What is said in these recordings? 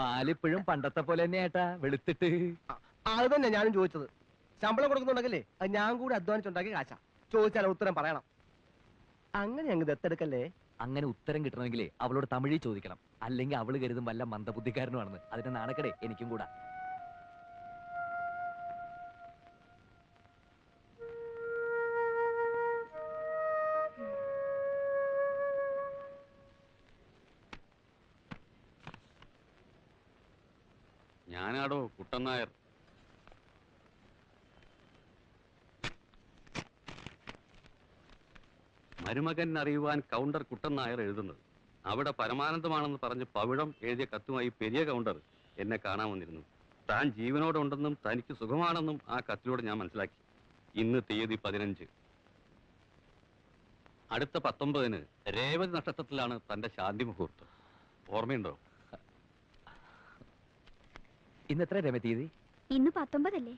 പാലിപ്പോഴും പണ്ടത്തെ പോലെ തന്നെ ഏട്ടാ വെളുത്തിട്ട്. അത് തന്നെ ഞാനും ചോദിച്ചത്. ശമ്പളം കൊടുക്കുന്നുണ്ടെങ്കിലേ അത് ഞാൻ കൂടി അധ്വാനിച്ചുണ്ടാക്കിയ കാശാ. ചോദിച്ചാൽ ഉത്തരം പറയണം. അങ്ങനെ അങ്ങ് ദത്തെടുക്കല്ലേ? അങ്ങനെ ഉത്തരം കിട്ടണമെങ്കിലേ അവളോട് തമിഴിൽ ചോദിക്കണം. അല്ലെങ്കിൽ അവൾ കരുതും വല്ല മന്ദബുദ്ധിക്കാരനുമാണെന്ന്. അതിന്റെ നാണക്കടേ എനിക്കും കൂടാ. ഞാനാടോ കുട്ടൻ നായർ. മരുമകൻ അറിയുവാൻ കൗണ്ടർ കുട്ടൻ നായർ എഴുതുന്നത്. അവിടെ പരമാനന്ദമാണെന്ന് പറഞ്ഞ് പവിഴം എഴുതിയ കത്തുമായി പെരിയ കൗണ്ടർ എന്നെ കാണാൻ വന്നിരുന്നു. താൻ ജീവനോടുണ്ടെന്നും തനിക്ക് സുഖമാണെന്നും ആ കത്തിലൂടെ ഞാൻ മനസ്സിലാക്കി. ഇന്ന് തീയതി പതിനഞ്ച്. അടുത്ത പത്തൊമ്പതിന് രേവതി നക്ഷത്രത്തിലാണ് തന്റെ ശാന്തി മുഹൂർത്തം ഓർമ്മയുണ്ടോ? ഇന്ന് എത്ര രമ തീയതി? ഇന്ന് പത്തൊമ്പതല്ലേ?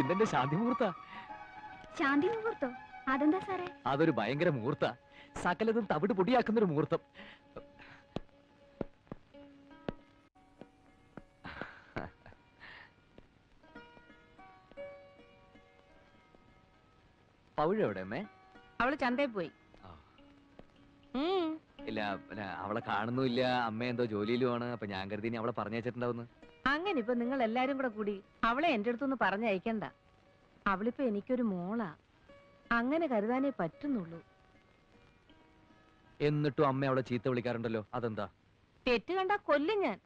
ഇന്നെന്റെ ശാന്തി മുഹൂർത്ത. ശാന്തി മുഹൂർത്തോ? അതെന്താ സാറേ? അതൊരു ഭയങ്കര മുഹൂർത്ത. സകലതും തവിട് പൊടിയാക്കുന്ന ഒരു മുഹൂർത്തം. പൗഴ എവിടെ അമ്മേ? അവൾ ചന്തയിൽ പോയി. ഇല്ല അവളെ കാണുന്നില്ല അമ്മ എന്തോ ജോലിയിലുമാണ് അപ്പൊ ഞാൻ കരുതി ഇനി അവളെ പറഞ്ഞയച്ചിട്ടുണ്ടാവുന്നു അങ്ങനെ ഇപ്പൊ നിങ്ങൾ എല്ലാരും കൂടെ കൂടി അവളെ എന്റെ അടുത്തൊന്ന് പറഞ്ഞയക്കണ്ട അവളിപ്പോ എനിക്കൊരു മോളാ. അങ്ങനെ കരുതാനേ പറ്റുന്നുള്ളൂ. എന്നിട്ടും അമ്മ അവളെ ചീത്ത വിളിക്കാറുണ്ടല്ലോ. അതെന്താ? തെറ്റ് കണ്ട കൊല്ലും ഞാൻ.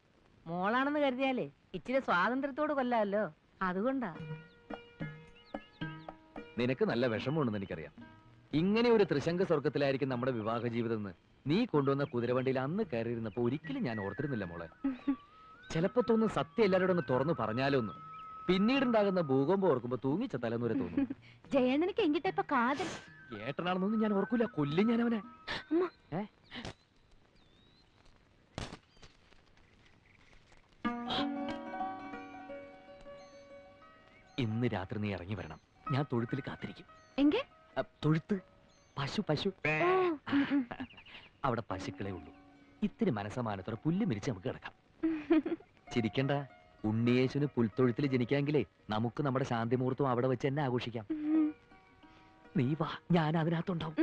മോളാണെന്ന് കരുതിയാലേ ഇച്ചിരി സ്വാതന്ത്ര്യത്തോട് കൊല്ലാമല്ലോ. അതുകൊണ്ടാ. നിനക്ക് നല്ല വിഷമമുണ്ടെന്ന് എനിക്കറിയാം. ഇങ്ങനെ ഒരു ത്രിശങ്ക സ്വർഗത്തിലായിരിക്കും നമ്മുടെ വിവാഹ ജീവിതം എന്ന്. നീ കൊണ്ടുവന്ന കുതിരവണ്ടിയിൽ അന്ന് കയറിയിരുന്നപ്പോ ഒരിക്കലും ഞാൻ ഓർത്തിരുന്നില്ല മോളെ. ചിലപ്പോ തോന്നും സത്യം എല്ലാവരോടും ഒന്ന് തുറന്നു പറഞ്ഞാലോ ഒന്ന് പിന്നീടുണ്ടാകുന്ന ഭൂകമ്പം ഓർക്കുമ്പോ തൂങ്ങിച്ച തലന്നൂരെ തോന്നും. ജയണ്ണനിക്ക് എങ്കിട്ട ഇപ്പൊ കാതൽ? ഏട്ടനാണെന്നൊന്നും ഞാൻ ഓർക്കൂല. കൊല്ലും ഞാൻ അവനെ? ഇന്ന് രാത്രി നീ ഇറങ്ങി വരണം. ഞാൻ തൊഴുത്തിൽ കാത്തിരിക്കും. എങ്കിൽ തൊഴുത്ത്. പശു പശു. അവിടെ പശുക്കളെ ഉള്ളൂ. ഇത്തിരി മനസമാനത്തോടെ പുല്ല് മിരിച്ച് നമുക്ക് കിടക്കാം. ചിരിക്കണ്ട. ഉണ്ണിയേശുന് പുൽത്തൊഴുത്തിൽ ജനിക്കാമെങ്കിലേ നമുക്ക് നമ്മുടെ ശാന്തി മുഹൂർത്തം അവിടെ വെച്ച് തന്നെ ആഘോഷിക്കാം. നീ വാ ഞാൻ അതിനകത്തുണ്ടാവും.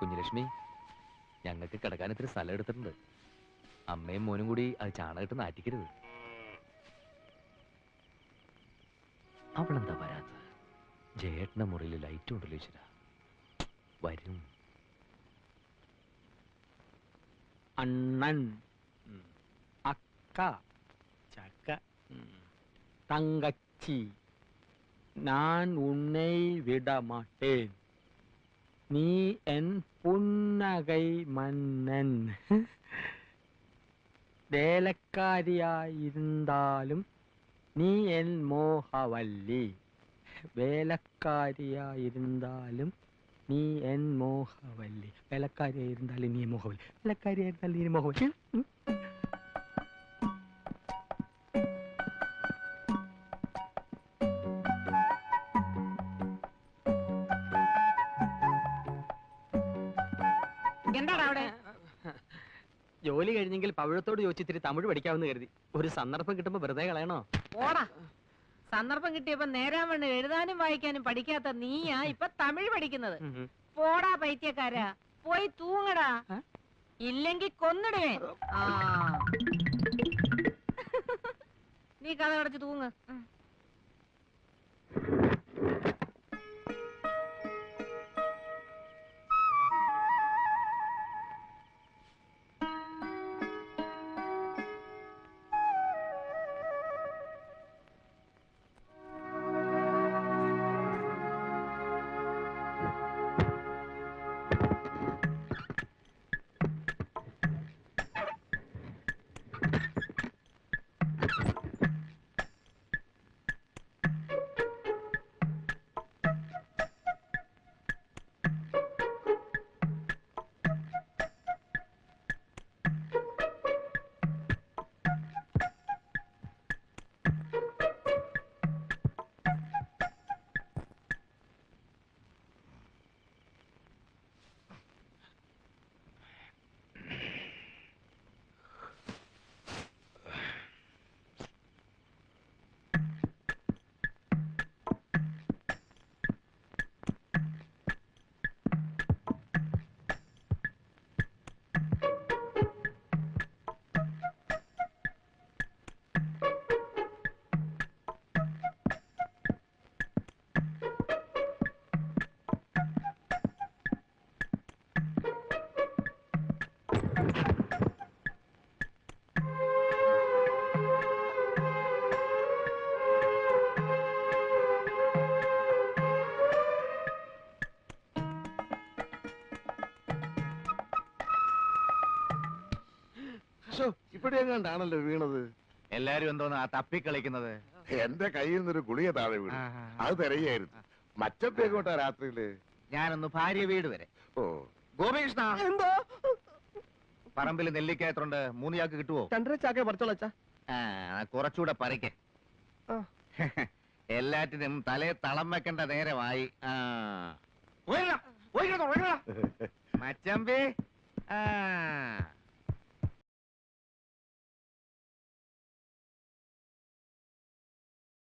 കുഞ്ഞുലക്ഷ്മി ഞങ്ങൾക്ക് കിടക്കാൻ ഇത്തിരി സ്ഥലം എടുത്തിട്ടുണ്ട് അമ്മയും മോനും കൂടി അത് ചാണകട്ട് നാറ്റിക്കരുത് അവളെന്താ വരാത്ത ജയേട്ടന്റെ മുറിയിൽ ലൈറ്റ് ഉണ്ടല്ലോ ഈശ്വര വരും அண்ணன் அக்கா சக்க தங்கச்சி நான் உன்னை விட மாட்டேன் நீ என் പുന്നകൈ മന്നൻ. വേലക്കാരിയായിരുന്നാലും നീ എൻ മോഹവല്ലി. വേലക്കാരിയായിരുന്നാലും നീ എൻ മോഹവല്ലി. വേലക്കാരിയായിരുന്നാലും നീ മോഹവല്ലി. വേലക്കാരിയായിരുന്നാലും നീ മോഹവല്ലി. എന്താടാ അവിടെ? ജോലി കഴിഞ്ഞെങ്കിൽ പവിഴത്തോട് ചോദിച്ചിത്തിരി തമിഴ് പഠിക്കാവുന്ന കരുതി. ഒരു സന്ദർഭം കിട്ടുമ്പോ വെറുതെ കളയണോ? ഓടാ സന്ദർഭം കിട്ടിയപ്പോ നേരാൻ വേണ്ടി എഴുതാനും വായിക്കാനും പഠിക്കാത്ത നീയാ ഇപ്പൊ തമിഴ് പഠിക്കുന്നത്. പോടാ പൈത്യക്കാരാ. പോയി തൂങ്ങടാ. ഇല്ലെങ്കിൽ ഇല്ലെങ്കി കൊന്നിടുവേ. ആ. നീ കഥ അടച്ച് തൂങ്ങ്. ഇവിടെ വീണത്? എല്ലാരും എന്തോന്നാ തപ്പിക്കളിക്കുന്നത്? എന്റെ കയ്യിൽ നിന്നൊരു ഗുളിക താഴെ വീണു. അത് തിരയായിരുന്നു. മച്ചപ്പേക്കോട്ടാ രാത്രിയിൽ? ഞാനൊന്ന് ഭാര്യ വീട് വരെ. ഓ. ഗോപികൃഷ്ണ! എന്തോ? പറമ്പിൽ നെല്ലിക്ക എത്രണ്ട് മൂന്ന് ചാക്ക് കിട്ടുവോ? രണ്ടര ചാക്ക പറിച്ചോളച്ചാ ആ കുറച്ചുകൂടെ പറിക്ക. ആ. എല്ലാറ്റിനും തലേ തളം വെക്കേണ്ട നേരമായി. പോയില്ല, പോയില്ല. മച്ചമ്പി. ആ.